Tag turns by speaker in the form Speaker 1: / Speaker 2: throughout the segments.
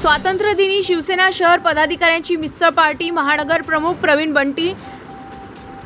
Speaker 1: स्वातंत्र्यदिनी शिवसेना शहर पदाधिकाऱ्यांची मिसळ पार्टी महानगर प्रमुख प्रवीण बंटी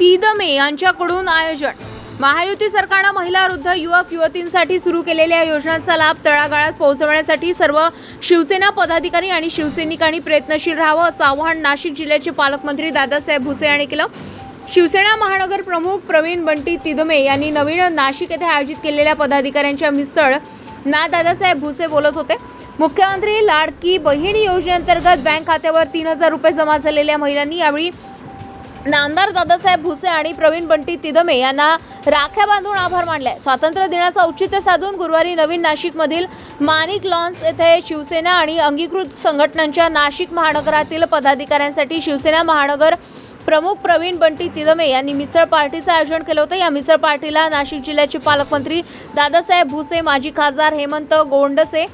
Speaker 1: तीदमे यांच्याकडून आयोजन. महायुती सरकारनं महिला वृद्ध युवक युवतींसाठी सुरू केलेल्या योजनांचा लाभ तळागाळात पोहोचवण्यासाठी सर्व शिवसेना पदाधिकारी आणि शिवसैनिकांनी प्रयत्नशील राहावं असं आवाहन नाशिक जिल्ह्याचे पालकमंत्री दादासाहेब भुसे यांनी केलं. शिवसेना महानगर प्रमुख प्रवीण बंटी तिदमे यांनी नवीन नाशिक येथे आयोजित केलेल्या पदाधिकाऱ्यांच्या मिसळ ना दादासाहेब भुसे बोलत होते. मुख्यमंत्री लाडकी बहीण योजनेअंतर्गत बँक खात्यावर तीन हजार रुपये जमा झालेल्या महिलांनी यावेळी नामदार दादासाहेब भुसे आणि प्रवीण बंटी तिदमे यांना राख्या बांधून आभार मानले स्वातंत्र्य दिनाचं औचित्य साधून गुरुवारी नवीन नाशिकमधील मानिक लॉन्स येथे शिवसेना आणि अंगीकृत संघटनांच्या नाशिक महानगरातील पदाधिकाऱ्यांसाठी शिवसेना महानगर प्रमुख प्रवीण बंटी तिदमे यांनी मिसळ पार्टीचं आयोजन केलं होतं. या मिसळ पार्टीला नाशिक जिल्ह्याचे पालकमंत्री दादासाहेब भुसे माजी खासदार हेमंत गोंडसे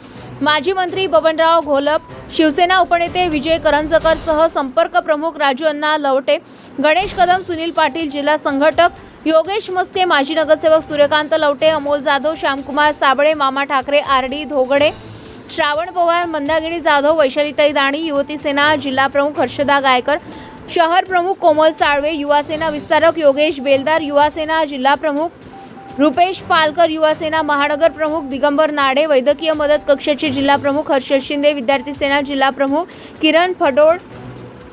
Speaker 1: माजी मंत्री बबनराव घोलप शिवसेना उपनेते विजय करंजकर सह संपर्क प्रमुख राजू अण्णा लवटे गणेश कदम सुनील पाटील जिल्हा संघटक योगेश मस्के माजी नगरसेवक सूर्यकांत लवटे अमोल जाधव श्यामकुमार साबळे मामा ठाकरे आर डी धोगडे श्रावण पवार मंदागिरी जाधव वैशालीताई दाणी युवती सेना जिल्हा प्रमुख हर्षदा गायकर शहर प्रमुख कोमल साळवे युवासेना विस्तारक योगेश बेलदार युवासेना जिल्हा प्रमुख रुपेश पालकर युवासेना महानगर प्रमुख दिगंबर नाडे वैद्यकीय मदत कक्षाचे जिल्हा प्रमुख शिंदे विद्यार्थी सेना जिल्हा प्रमुख किरण फडोळ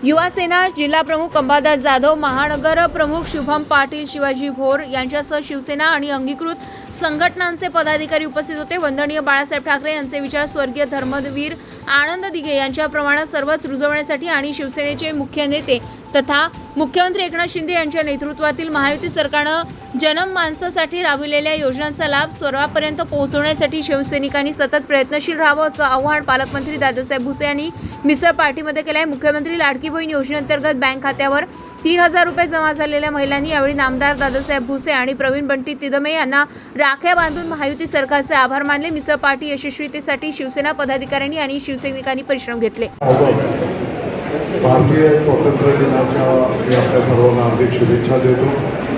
Speaker 1: युवा सेना जिल्हा प्रमुख अंबादास जाधव महानगर प्रमुख शुभम पाटील शिवाजी भोर यांच्यासह शिवसेना आणि अंगीकृत संघटनांचे पदाधिकारी उपस्थित होते. वंदनीय बाळासाहेब ठाकरे यांचे विचार स्वर्गीय धर्मवीर आनंद दिघे यांच्याप्रमाणे सर्वच रुजवण्यासाठी आणि शिवसेनेचे मुख्य नेते तथा मुख्यमंत्री एकनाथ शिंदे यांच्या नेतृत्वातील महायुती सरकारनं जनम माणसासाठी राबविलेल्या योजनांचा लाभ सर्वांपर्यंत पोहोचवण्यासाठी शिवसैनिकांनी सतत प्रयत्नशील राहावं असं आव्हान पालकमंत्री दादासाहेब भुसे यांनी मिसळ पार्टीमध्ये केलं आहे मुख्यमंत्री लाडकी बहीण योजनेअंतर्गत बँक खात्यावर तीन हजार रुपये जमा झालेल्या महिलांनी यावेळी नामदार दादासाहेब भुसे आणि प्रवीण बंटी तिदमे यांना राख्या बांधून महायुती सरकारचे आभार मानले. मिसळ पार्टी यशस्वीतेसाठी शिवसेना पदाधिकाऱ्यांनी आणि शिवसैनिकांनी परिश्रम घेतले.
Speaker 2: भारतीय स्वातंत्र्य दिनाच्या मी आपल्या सर्वांना हार्दिक शुभेच्छा देतो.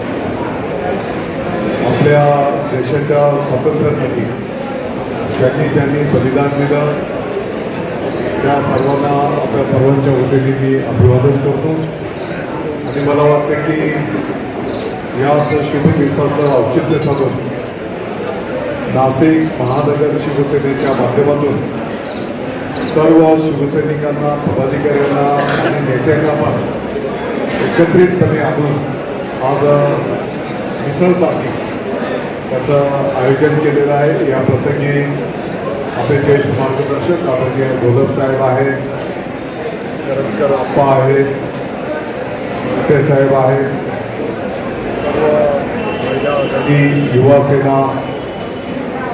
Speaker 2: आपल्या देशाच्या स्वातंत्र्यासाठी ज्यांनी ज्यांनी बलिदान दिलं त्या सर्वांना आपल्या सर्वांच्या वतीने मी अभिवादन करतो. आणि मला वाटतं की याच शुभ दिवसाचं औचित्य साधून नाशिक महानगर शिवसेनेच्या माध्यमातून सर्व शिवसैनिकांना पदाधिकाऱ्यांना आणि नेत्यांना पण एकत्रितपणे आणून आज मिसळ पार्टी. त्याचं आयोजन केलेलं आहे. या प्रसंगी आपले ज्येष्ठ मार्गदर्शक आदरणीय गोलब साहेब आहेत करंजकर आप्पा आहेत मोठे साहेब आहेत सर्व युवा सेना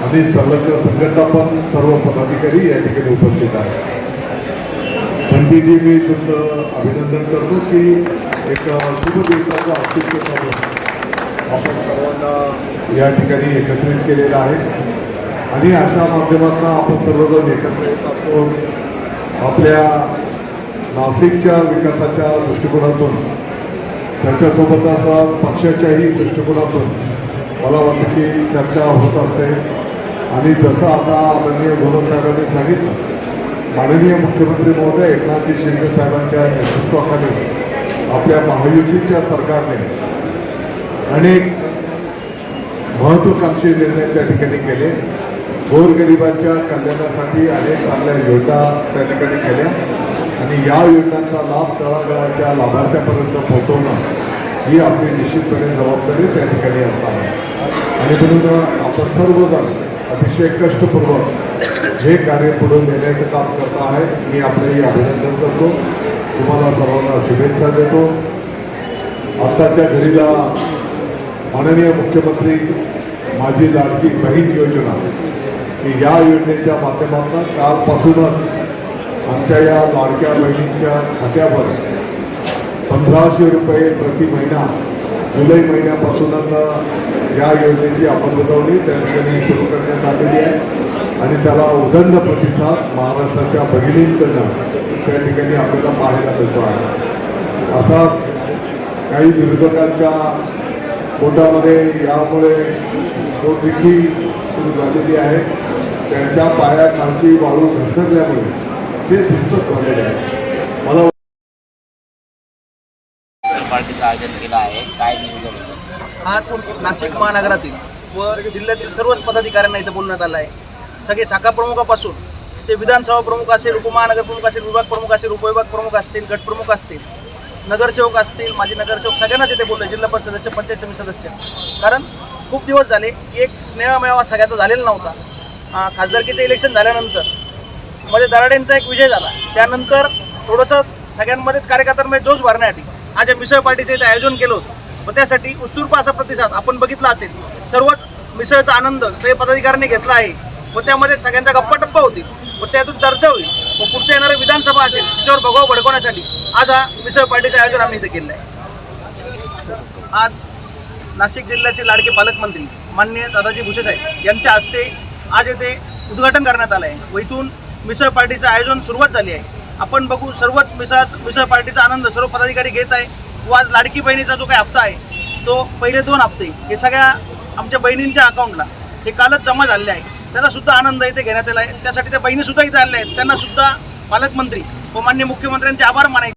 Speaker 2: आणि संलग्न संघटना पण सर्व पदाधिकारी या ठिकाणी उपस्थित आहेत. पंडितजी मी तुमचं अभिनंदन करतो की एक शुभ दिवसाचं औचित्य आपण सर्वांना या ठिकाणी एकत्रित केलेलं आहे. आणि अशा माध्यमातून आपण सर्वजण एकत्र येत असून आपल्या नाशिकच्या विकासाच्या दृष्टिकोनातून त्याच्यासोबतच पक्षाच्याही दृष्टिकोनातून मला वाटतं की चर्चा होत असते. आणि जसं आता आदरणीय गोलक साहेबांनी सांगितलं माननीय मुख्यमंत्री महोदय एकनाथजी शिंदे साहेबांच्या नेतृत्वाखाली आपल्या महायुतीच्या सरकारने अनेक महत्वाकांक्षी निर्णय त्या ठिकाणी केले. गोरगरिबांच्या कल्याणासाठी अनेक चांगल्या योजना त्या ठिकाणी केल्या. आणि या योजनांचा लाभ तळागाळाच्या लाभार्थ्यापर्यंत पोहोचवणं ही आपली निश्चितपणे जबाबदारी त्या ठिकाणी असणार आहे. आणि म्हणून आपण सर्वजण अतिशय कष्टपूर्वक हे कार्य पुढे नेण्याचं काम करत आहे. मी आपलंही अभिनंदन करतो. तुम्हाला सर्वांना शुभेच्छा देतो. आत्ताच्या घडीला माननीय मुख्यमंत्री माझी लाडकी बहीण योजना की या योजनेच्या माध्यमातून कालपासूनच आमच्या या लाडक्या बहिणींच्या खात्यावर पंधराशे रुपये प्रति महिना जुलै महिन्यापासूनच या योजनेची अंमलबजावणी त्या ठिकाणी सुरू करण्यात आलेली आहे. आणि त्याला उदंड प्रतिसाद महाराष्ट्राच्या भगिनींकडनं त्या ठिकाणी आपल्याला पाहायला मिळतो आहे. अर्थात काही विरोधकांच्या पोटामध्ये यामुळे पोटदेखी सुरू झालेली आहे. त्यांच्या पायाखालची वाळू घसरल्यामुळे ते दिसतं क्वालिटी आहे मला
Speaker 3: पार्टीचं आयोजन केलं आहे. काय नियोजन
Speaker 4: आज नाशिक महानगरातील व जिल्ह्यातील सर्वच पदाधिकाऱ्यांना इथं बोलण्यात आलं आहे. सगळे शाखा प्रमुखापासून ते विधानसभा प्रमुख असेल उपमहानगर प्रमुख असेल विभाग प्रमुख असेल उपविभाग प्रमुख असतील गटप्रमुख असतील नगरसेवक असतील माझे नगरसेवक सगळ्यांनाच इथे बोलले जिल्हा परिषद सदस्य पंचायत समिती सदस्य. कारण खूप दिवस झाले एक स्नेहमेवा सगळ्याचा झालेला नव्हता. खासदारकीचं इलेक्शन झाल्यानंतर. मध्ये दराडेंचा एक विजय झाला. त्यानंतर थोडंसं सगळ्यांमध्येच कार्यकर्त्यांमध्ये जोश भरण्यासाठी आज या मिसळ पार्टीचं इथे आयोजन केलं होतं. व त्यासाठी उत्सुर्प असा प्रतिसाद आपण बघितला असेल. सर्वच मिसळचा आनंद सगळे पदाधिकाऱ्यांनी घेतला आहे. व त्यामध्ये सगळ्यांच्या गप्पा टप्पा होतील. व त्यातून चर्चा होईल. व पुढच्या येणाऱ्या विधानसभा असेल त्याच्यावर भगाव भडकवण्यासाठी आज हा मिसळ पार्टीचं आयोजन आम्ही इथे केलं आहे आज नाशिक जिल्ह्याचे लाडके पालकमंत्री माननीय दादाजी भुसे साहेब यांच्या हस्ते आज येथे उद्घाटन करण्यात आलं आहे व इथून मिसळ पार्टीचं आयोजन सुरुवात झाली आहे. आपण बघू सर्वच मिसळ मिसळ पार्टीचा आनंद सर्व पदाधिकारी घेत आहे व आज लाडकी बहिणीचा जो काही हप्ता आहे तो पहिले दोन हप्ते हे सगळ्या आमच्या बहिणींच्या अकाउंटला हे कालच जमा झालेले आहे. त्याचासुद्धा आनंद इथे घेण्यात आला आहे त्यासाठी त्या बहिणीसुद्धा इथे आलेल्या आहेत. त्यांनासुद्धा पालकमंत्री व मान्य मुख्यमंत्र्यांचे आभार मानायचे